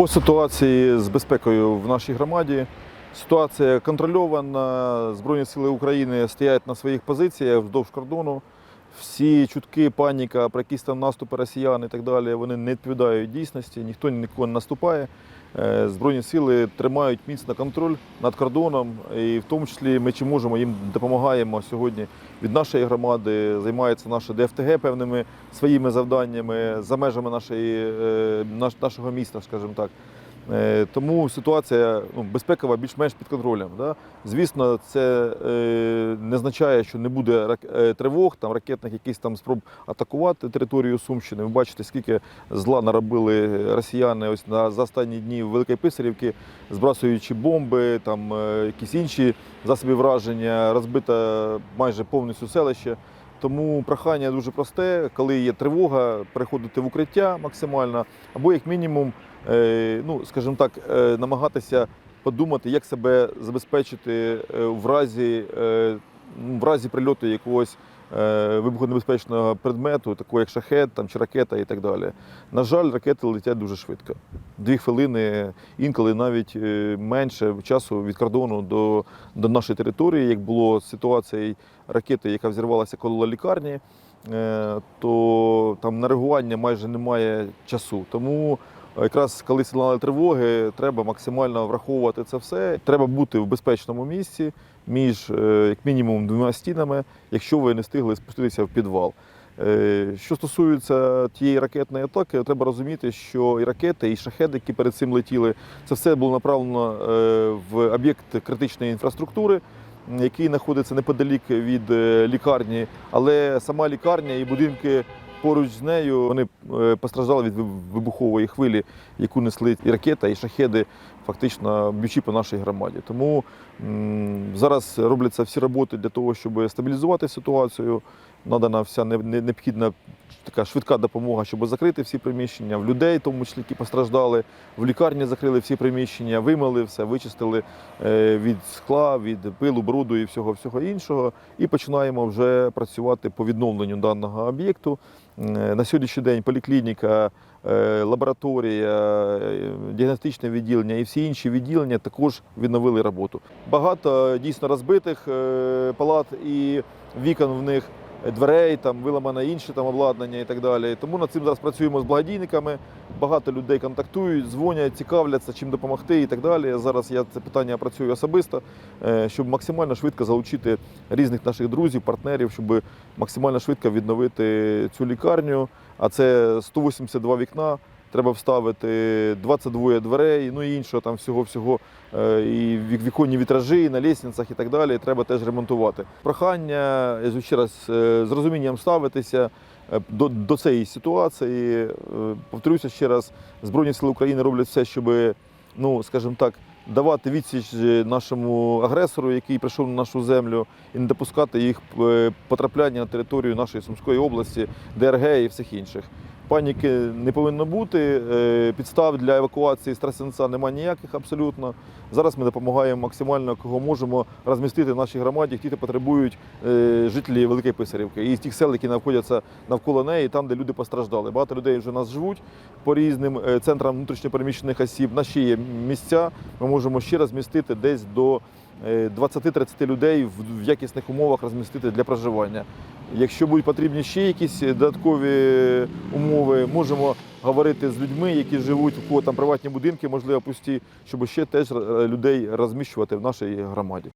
По ситуації з безпекою в нашій громаді. Ситуація контрольована. Збройні сили України стоять на своїх позиціях вздовж кордону. Всі чутки, паніка про якісь там наступи росіян і так далі, вони не відповідають дійсності, ніхто ні на кого не наступає. Е, Збройні сили тримають міцно контроль над кордоном, і в тому числі ми чи можемо їм допомагаємо сьогодні від нашої громади. Займається наша ДФТГ певними своїми завданнями за межами нашої, е, нашого міста, скажімо так. Е, Тому ситуація ну, безпекова більш-менш під контролем. Да? Звісно, це е, не означає, що не буде рак- е, тривог, там ракетних якихось там спроб атакувати територію Сумщини. Ви бачите, скільки зла наробили росіяни ось на за останні дні Великої Писарівки, збрасуючи бомби, там е, якісь інші засоби враження, розбито майже повністю селище. Тому прохання дуже просте, коли є тривога, переходити в укриття максимально, або як мінімум, е, ну скажімо так, е, намагатися подумати, як себе забезпечити е, в разі, в разі прильоту якогось вибухонебезпечного предмету, такого як шахет там, чи ракета і так далі. На жаль, ракети летять дуже швидко. Дві хвилини, інколи навіть е, менше часу від кордону до, до нашої території, як було з ситуацією ракети, яка взірвалася коло лікарні, е, то там на реагування майже немає часу. Тому якраз коли сигнали тривоги, треба максимально враховувати це все. Треба бути в безпечному місці між е, як мінімум двома стінами, якщо ви не встигли спуститися в підвал. Е, Що стосується тієї ракетної атаки, треба розуміти, що і ракети, і шахеди, які перед цим летіли, це все було направлено е, в об'єкт критичної інфраструктури, який знаходиться неподалік від лікарні, але сама лікарня і будинки поруч з нею вони е, постраждали від вибухової хвилі, яку несли і ракета, і шахеди, фактично б'ючи по нашій громаді. Тому зараз робляться всі роботи для того, щоб стабілізувати ситуацію. Надана вся не- не- необхідна така швидка допомога, щоб закрити всі приміщення, в людей, в тому числі, які постраждали, в лікарні закрили всі приміщення, вимили все, вичистили е, від скла, від пилу, бруду і всього всього іншого. І починаємо вже працювати по відновленню даного об'єкту. Е, На сьогоднішній день поліклініка, е, лабораторія, е, діагностичне відділення і всі інші відділення також відновили роботу. Багато дійсно розбитих палат і вікон в них. Дверей, там виламане інше там обладнання і так далі. Тому над цим зараз працюємо з благодійниками. Багато людей контактують, дзвонять, цікавляться, чим допомогти і так далі. Зараз я це питання працюю особисто, е, щоб максимально швидко залучити різних наших друзів, партнерів, щоб максимально швидко відновити цю лікарню. А це 182 вікна. Треба вставити 22 дверей, ну і іншого там всього-всього, е, і вік- віконні вітражі на лісницях і так далі. Треба теж ремонтувати. Прохання я ще раз е, з розумінням ставитися е, до, до цієї ситуації. Повторюся ще раз, Збройні Сили України роблять все, щоб, ну скажімо так. Давати відсіч нашому агресору, який прийшов на нашу землю, і не допускати їх потрапляння на територію нашої Сумської області, ДРГ і всіх інших. Паніки не повинно бути. е, Підстав для евакуації з Трасенца немає ніяких абсолютно. Зараз ми допомагаємо максимально, кого можемо розмістити в нашій громаді, які потребують е, жителі Великої Писарівки і з тих сел, які знаходяться навколо неї, там, де люди постраждали. Багато людей вже нас живуть по різним е, центрам внутрішньопереміщених осіб. На ще є місця. Ми можемо ще розмістити десь до е, 20-30 людей в якісних умовах розмістити для проживання. Якщо будуть потрібні ще якісь додаткові умови, можемо говорити з людьми, які живуть у кого там приватні будинки, можливо, пусті, щоб ще теж е, людей розміщувати в нашій громаді.